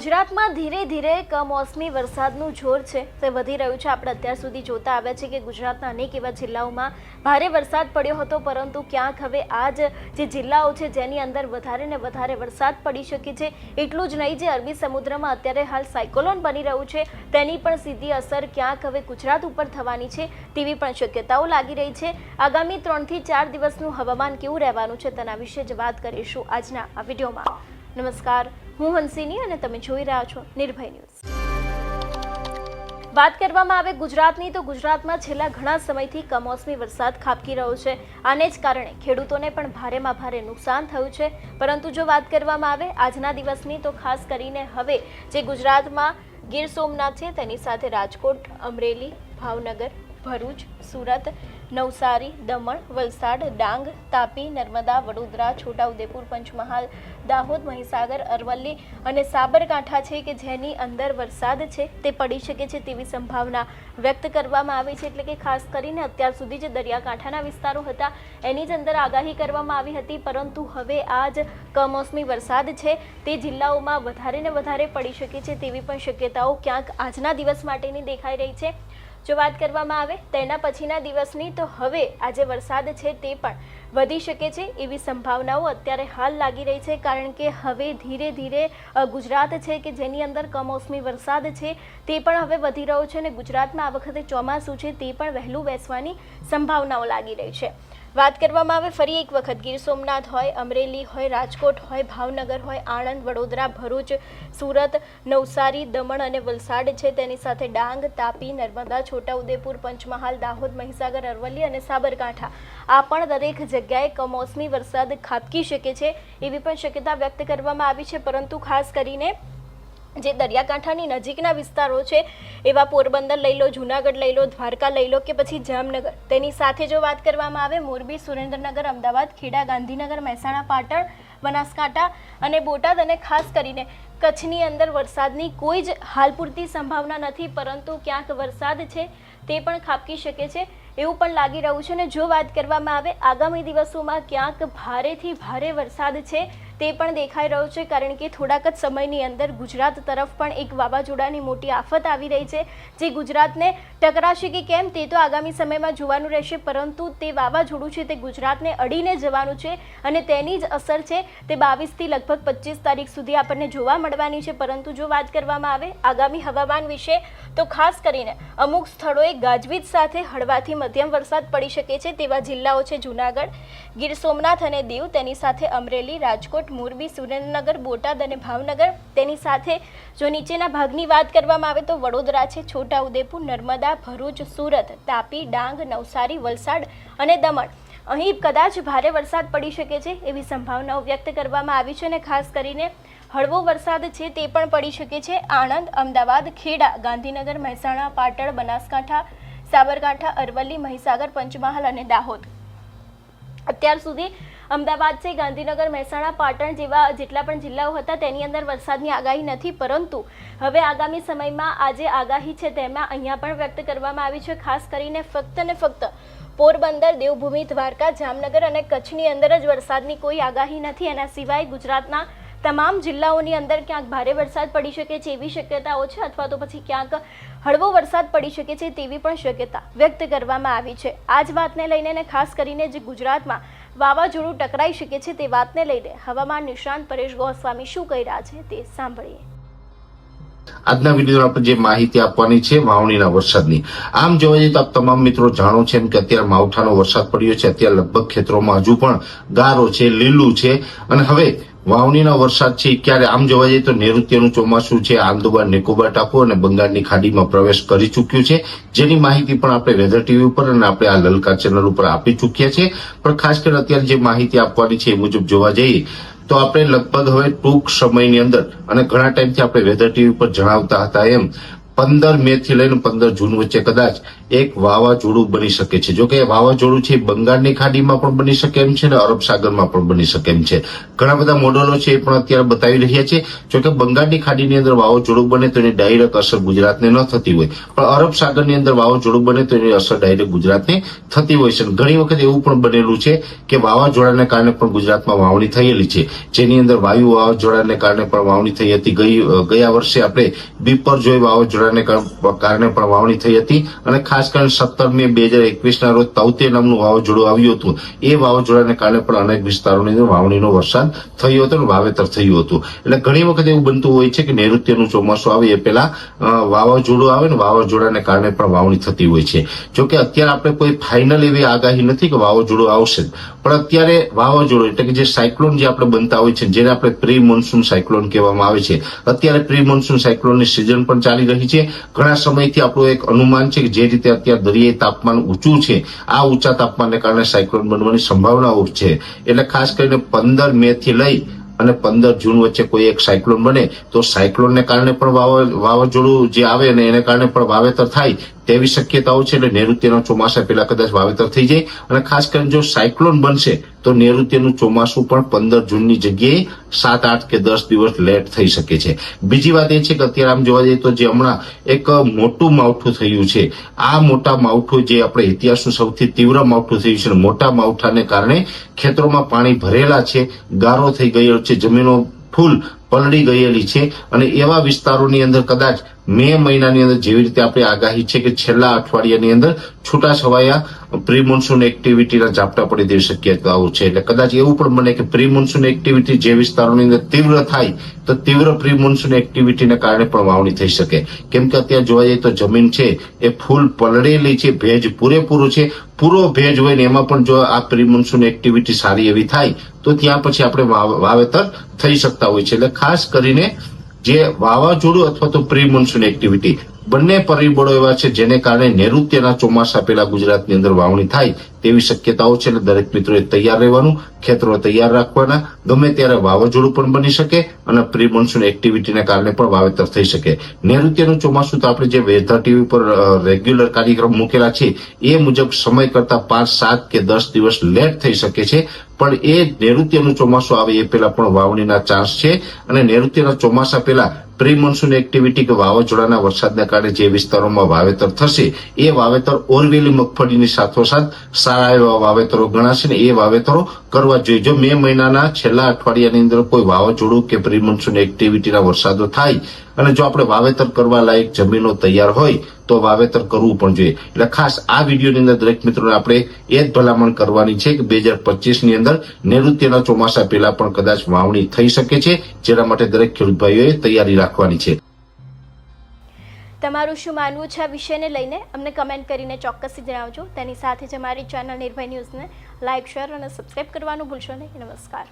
ગુજરાતમાં ધીરે ધીરે કમોસમી વરસાદનું જોર છે. તે વધી રહ્યું છે. આપણે અત્યાર સુધી જોતા આવ્યા છે કે ગુજરાતના અનેક એવા જિલ્લાઓમાં ભારે વરસાદ પડ્યો હતો, પરંતુ ક્યાંક હવે આજ જે જિલ્લાઓ છે જેની અંદર વધારે ને વધારે વરસાદ પડી શકે છે, એટલું જ નહીં, જે અરબી સમુદ્રમાં અત્યારે હાલ સાયકોલોન બની રહ્યું છે, તેની પણ સીધી અસર ક્યાંક હવે ગુજરાત ઉપર થવાની છે તેવી પણ શક્યતાઓ લાગી રહી છે. આગામી ત્રણથી ચાર દિવસનું હવામાન કેવું રહેવાનું છે તેના વિશે જ વાત કરીશું આજના આ વિડીયોમાં. નમસ્કાર. હું હંસિની અને તમે જોઈ રહ્યા છો નિર્ભય ન્યૂઝ. વાત કરવામાં આવે ગુજરાતની તો ગુજરાતમાં છેલ્લા ઘણા સમયથી કમોસમી વરસાદ ખાબકી રહ્યો છે. આને જ કારણે ખેડૂતોને પણ ભારેમાં ભારે નુકસાન થયું છે. પરંતુ જો વાત કરવામાં આવે આજના દિવસની તો ખાસ કરીને હવે જે ગુજરાતમાં ગીર સોમનાથ છે તેની સાથે રાજકોટ, અમરેલી, ભાવનગર ભરૂચ, સુરત, નવસારી, દમણ, વલસાડ, ડાંગ, તાપી, નર્મદા, વડોદરા, છોટાઉદેપુર, પંચમહાલ, દાહોદ, મહીસાગર, અરવલ્લી અને સાબરકાંઠા છે કે જેની અંદર વરસાદ છે તે પડી શકે છે તેવી સંભાવના વ્યક્ત કરવામાં આવી છે. એટલે કે ખાસ કરીને અત્યાર સુધી જે દરિયાકાંઠાના વિસ્તારો હતા એની જ અંદર આગાહી કરવામાં આવી હતી. પરંતુ હવે આ જ કમોસમી વરસાદ છે તે જિલ્લાઓમાં વધારે ને વધારે પડી શકે છે તેવી પણ શક્યતાઓ ક્યાંક આજના દિવસ માટેની દેખાઈ રહી છે. જો વાત કરવામાં આવે તેના પછીના દિવસની, તો હવે આજે વરસાદ છે તે પણ વધી શકે છે એવી સંભાવનાઓ અત્યારે હાલ લાગી રહી છે, કારણ કે હવે ધીરે ધીરે ગુજરાત છે કે જેની અંદર કમોસમી વરસાદ છે તે પણ હવે વધી રહ્યો છે અને ગુજરાતમાં આ વખતે ચોમાસું છે તે પણ વહેલું બેસવાની સંભાવનાઓ લાગી રહી છે. વાત કરવામાં આવે, ફરી એક વખત ગીર સોમનાથ હોય, અમરેલી હોય, રાજકોટ હોય, ભાવનગર હોય, આણંદ, વડોદરા, ભરૂચ, સુરત, નવસારી, દમણ અને વલસાડ છે. તેની સાથે ડાંગ, તાપી, નર્મદા, છોટાઉદેપુર, પંચમહાલ, દાહોદ, મહીસાગર, અરવલ્લી અને સાબરકાંઠા. આ પણ દરેક જગ્યાએ કમોસમી વરસાદ ખાબકી શકે છે એવી પણ શક્યતા વ્યક્ત કરવામાં આવી છે. પરંતુ ખાસ કરીને જે દરિયાકાંઠાની નજીકના વિસ્તારો છે, એવા પોરબંદર લઈ લો, જુનાગઢ લઈ લો, દ્વારકા લઈ લો કે પછી જામનગર. તેની સાથે જો વાત કરવામાં આવે, મોરબી, સુરેન્દ્રનગર, અમદાવાદ, ખેડા, ગાંધીનગર, મહેસાણા, પાટણ, બનાસકાંઠા અને બોટાદ અને ખાસ કરીને કચ્છની અંદર વરસાદની કોઈ જ હાલ પૂરતી સંભાવના નથી, પરંતુ ક્યાંક વરસાદ છે તે પણ ખાબકી શકે છે. એવું પણ લાગી રહ્યું છે ને જો વાત કરવામાં આવે, આગામી દિવસોમાં ક્યાંક ભારેથી ભારે વરસાદ છે. તે પણ દેખાઈ રહ્યો છે, કારણ કે થોડાક જ સમયની અંદર ગુજરાત તરફ પણ એક વાવાઝોડાની મોટી આફત આવી રહી છે, જે ગુજરાતને ટકરાશે કે કેમ તે તો આગામી સમયમાં જોવાનું રહેશે, પરંતુ તે વાવાઝોડું છે તે ગુજરાતને અડીને જવાનું છે અને તેની જ અસર છે, તે બાવીસથી લગભગ પચીસ તારીખ સુધી આપણને જોવા મળવાની છે, પરંતુ જો વાત કરવામાં આવે આગામી હવામાન વિશે, તો ખાસ કરીને અમુક સ્થળોએ ગાજવીજ સાથે હળવાથી મધ્યમ વરસાદ પડી શકે છે, તેવા જિલ્લાઓ છે જૂનાગઢ, ગીર સોમનાથ અને દીવ, તેની સાથે અમરેલી, રાજકોટ મોરબી, સુરેન્દ્રનગર, બોટાદ અને ભાવનગર. તેની સાથે જો નીચેના ભાગની વાત કરવામાં આવે તો વડોદરા છે, છોટાઉદેપુર, નર્મદા, ભરૂચ, સુરત, તાપી, ડાંગ, નવસારી, વલસાડ અને દમણ. અહીં કદાચ ભારે વરસાદ પડી શકે છે એવી સંભાવનાઓ વ્યક્ત કરવામાં આવી છે અને ખાસ કરીને હળવો વરસાદ છે તે પણ પડી શકે છે. આણંદ, અમદાવાદ, ખેડા, ગાંધીનગર, મહેસાણા, પાટણ, બનાસકાંઠા, સાબરકાંઠા, અરવલ્લી, મહીસાગર, પંચમહાલ અને દાહોદ. અત્યાર સુધી અમદાવાદ છે ગાંધીનગર, મહેસાણા, પાટણ જેવા જેટલા પણ જિલ્લાઓ હતા, તેની અંદર વરસાદની આગાહી નથી. પરંતુ હવે આગામી સમયમાં આ જે આગાહી છે તેમાં અહીંયા પણ વ્યક્ત કરવામાં આવી છે. ખાસ કરીને ફક્ત ને ફક્ત પોરબંદર, દેવભૂમિ, દ્વારકા, જામનગર અને કચ્છની અંદર જ વરસાદની કોઈ આગાહી નથી. એના સિવાય ગુજરાતના તમામ જિલ્લાઓની અંદર ક્યાંક ભારે વરસાદ પડી શકે છે એવી શક્યતાઓ છે અથવા તો પછી ક્યાંક હળવો વરસાદ પડી શકે છે તેવી પણ શક્યતા વ્યક્ત કરવામાં આવી છે. આ જ વાતને લઈને ખાસ કરીને જે ગુજરાતમાં વાવાઝોડું ટકરાઈ શકે છે તે વાતને લઈને હવામાન નિષ્ણાંત પરેશ ગોસ્વામી શું કહી રહ્યા છે તે સાંભળીએ. આજના વિડીયોમાં આપણે જે માહિતી આપવાની છે વાવણીના વરસાદની. આમ જોવા જઈએ તો આપ તમામ મિત્રો જાણો છે કે અત્યારે માવઠાનો વરસાદ પડ્યો છે. અત્યારે લગભગ ખેતરોમાં હજુ પણ ગારો છે, લીલું છે. અને હવે વાવણીનો વરસાદ છે, ક્યારે આમ જોવા જઈએ તો નૈઋત્યનું ચોમાસું છે આંદોબાર નિકોબાર ટાપુ અને બંગાળની ખાડીમાં પ્રવેશ કરી ચૂક્યું છે. જેની માહિતી પણ આપણે વેધર ટીવી ઉપર અને આપણે આ લલકા ચેનલ ઉપર આપી ચૂક્યા છે. પણ ખાસ કરીને અત્યારે જે માહિતી આપવાની છે એ મુજબ જોવા જઈએ તો આપણે લગભગ હવે ટૂંક સમયની અંદર અને ઘણા ટાઈમથી આપણે વેધર ટીવી પર જણાવતા હતા એમ, પંદર મે થી લઈને પંદર જૂન વચ્ચે કદાચ એક વાવાઝોડું બની શકે છે. જોકે વાવાઝોડું છે બંગાળની ખાડીમાં પણ બની શકે એમ છે અને અરબ સાગરમાં પણ બની શકે એમ છે. ઘણા બધા મોડલો છે એ પણ અત્યારે બતાવી રહ્યા છે. જોકે બંગાળની ખાડીની અંદર વાવાઝોડું બને તો એની ડાયરેક્ટ અસર ગુજરાતને ન થતી હોય. પણ અરબ સાગરની અંદર વાવાઝોડું બને તો એની અસર ડાયરેક્ટ ગુજરાતને થતી હોય છે. ઘણી વખત એવું પણ બનેલું છે કે વાવાઝોડાને કારણે પણ ગુજરાતમાં વાવણી થયેલી છે. જેની અંદર વાયુ વાવાઝોડાને કારણે પણ વાવણી થઈ હતી. ગઈ ગયા વર્ષે આપણે બિપરજોય વાવાઝોડાને કાર- કારણે પણ વાવણી થઈ હતી. અને ખાસ કરીને સત્તર બે હજાર એકવીસના રોજ તાઉતે નામનું વાવાઝોડું આવ્યું હતું. એ વાવાઝોડાને કારણે પણ અનેક વિસ્તારોની અંદર વાવણીનો વરસાદ થયો હતો અને વાવેતર થયું હતું. એટલે ઘણી વખત એવું બનતું હોય છે કે નૈઋત્યનું ચોમાસું આવે એ પહેલા વાવાઝોડું આવે ને વાવાઝોડાને કારણે પણ વાવણી થતી હોય છે. જોકે અત્યારે આપણે કોઈ ફાઇનલ એવી આગાહી નથી કે વાવાઝોડું આવશે પણ અત્યારે વાવાઝોડું એટલે કે જે સાયક્લોન જે આપણે બનતા હોય છે, જેને આપણે પ્રી મોન્સૂન સાયક્લોન કહેવામાં આવે છે, અત્યારે પ્રી મોન્સૂન સાયક્લોનની સિઝન પણ ચાલી રહી છે. ઘણા સમયથી આપણું એક અનુમાન છે કે જે રીતે અત્યારે દરિયાઈ તાપમાન ઊંચું છે. આ ઊંચા તાપમાનને કારણે સાયક્લોન બનવાની સંભાવનાઓ છે. એટલે ખાસ કરીને પંદર મે થી લઈ અને પંદર જૂન વચ્ચે કોઈ એક સાયક્લોન બને તો સાયક્લોનને કારણે પણ વાવા- વાવાઝોડું જે આવે ને એને કારણે પણ વાવેતર થાય તેવી શક્યતાઓ છે એટલે નૈઋત્યના ચોમાસા પહેલા કદાચ વાવેતર થઈ જાય. અને ખાસ કરીને જો સાયક્લોન બનશે, તો નૈઋત્યનું ચોમાસું પણ પંદર જૂનની જગ્યાએ સાત, આઠ કે દસ દિવસ લેટ થઈ શકે છે. બીજી વાત એ છે કે અત્યારે આમ જોવા જઈએ તો જે હમણાં એક મોટું માવઠું થયું છે, આ મોટા માવઠું જે આપણે ઇતિહાસનું સૌથી તીવ્ર માવઠું થયું છે મોટા માવઠાને કારણે ખેતરોમાં પાણી ભરેલા છે, ગારો થઈ ગયો છે, જમીનો ફૂલ પલળી ગયેલી છે અને એવા વિસ્તારોની અંદર કદાચ મે મહિનાની અંદર જેવી રીતે આપણે આગાહી છે કે છેલ્લા અઠવાડિયાની અંદર છૂટાછવાયા પ્રી મોન્સૂન એક્ટિવિટીના ઝાપટા પડી દેવી શક્યતાઓ છે. એટલે કદાચ એવું પણ બને કે પ્રી મોન્સૂન એક્ટિવિટી જે વિસ્તારોની અંદર તીવ્ર થાય, તો તીવ્ર પ્રી મોન્સૂન એક્ટિવિટીને કારણે પણ વાવણી થઈ શકે. કેમ કે અત્યારે જોવા જઈએ તો જમીન છે, એ ફૂલ પલળેલી છે, ભેજ પૂરેપૂરું છે. પૂરો ભેજ હોય ને એમાં પણ જો આ પ્રી મોન્સૂન એક્ટિવિટી સારી એવી થાય, તો ત્યાં પછી આપણે વાવ- વાવેતર થઈ શકતા હોય છે. એટલે ખાસ કરીને જે વાવાઝોડું અથવા તો પ્રી મોન્સૂન એક્ટિવિટી બંને પરિબળો એવા છે જેને કારણે નૈઋત્યના ચોમાસા પહેલા ગુજરાતની અંદર વાવણી થાય તેવી શક્યતાઓ છે એટલે દરેક મિત્રોએ તૈયાર રહેવાનું ખેતરો તૈયાર રાખવાના, ગમે ત્યારે વાવાઝોડું પણ બની શકે અને પ્રી મોન્સૂન એક્ટિવિટીને કારણે પણ વાવેતર થઈ શકે. નૈઋત્યનું ચોમાસું તો આપણે જે વેધર ટીવી પર રેગ્યુલર કાર્યક્રમ મૂકેલા છે, એ મુજબ સમય કરતા પાંચ, સાત કે દસ દિવસ લેટ થઈ શકે છે, પણ એ નૈઋત્યનું ચોમાસું આવે એ પહેલા પણ વાવણીના ચાન્સ છે અને નૈઋત્યના ચોમાસા પહેલા પ્રી મોન્સૂન એક્ટિવિટી કે વાવાઝોડાના વરસાદના કારણે જે વિસ્તારોમાં વાવેતર થશે, એ વાવેતર ઓરવેલી, મગફળીની સાથોસાથ સારા એવા વાવેતરો ગણાશે ને એ વાવેતરો કરવા જોઈએ. જો મે મહિનાના છેલ્લા અઠવાડિયાની અંદર કોઈ વાવાઝોડું કે પ્રી મોન્સૂન એક્ટિવિટીના વરસાદો થાય અને જો આપણે વાવેતર કરવા લાયક જમીનો તૈયાર હોય, તો વાવેતર કરવું પણ જોઈએ. એટલે ખાસ આ વિડીયોની અંદર દરેક મિત્રોને આપણે એ જ ભલામણ કરવાની છે કે બે હજાર પચીસની અંદર નૈઋત્યના ચોમાસા પહેલા પણ કદાચ વાવણી થઈ શકે છે, જેના માટે દરેક ખેડૂત ભાઈઓએ તૈયારી રાખવાની છે. તમારું શું માનવું છે આ વિષયને લઈને? અમને કમેન્ટ કરીને ચોક્કસથી જણાવજો. તેની સાથે જ અમારી ચેનલ નિર્ભય ન્યૂઝને લાઇક શેર અને સબસ્ક્રાઈબ કરવાનું ભૂલશો નહીં. નમસ્કાર.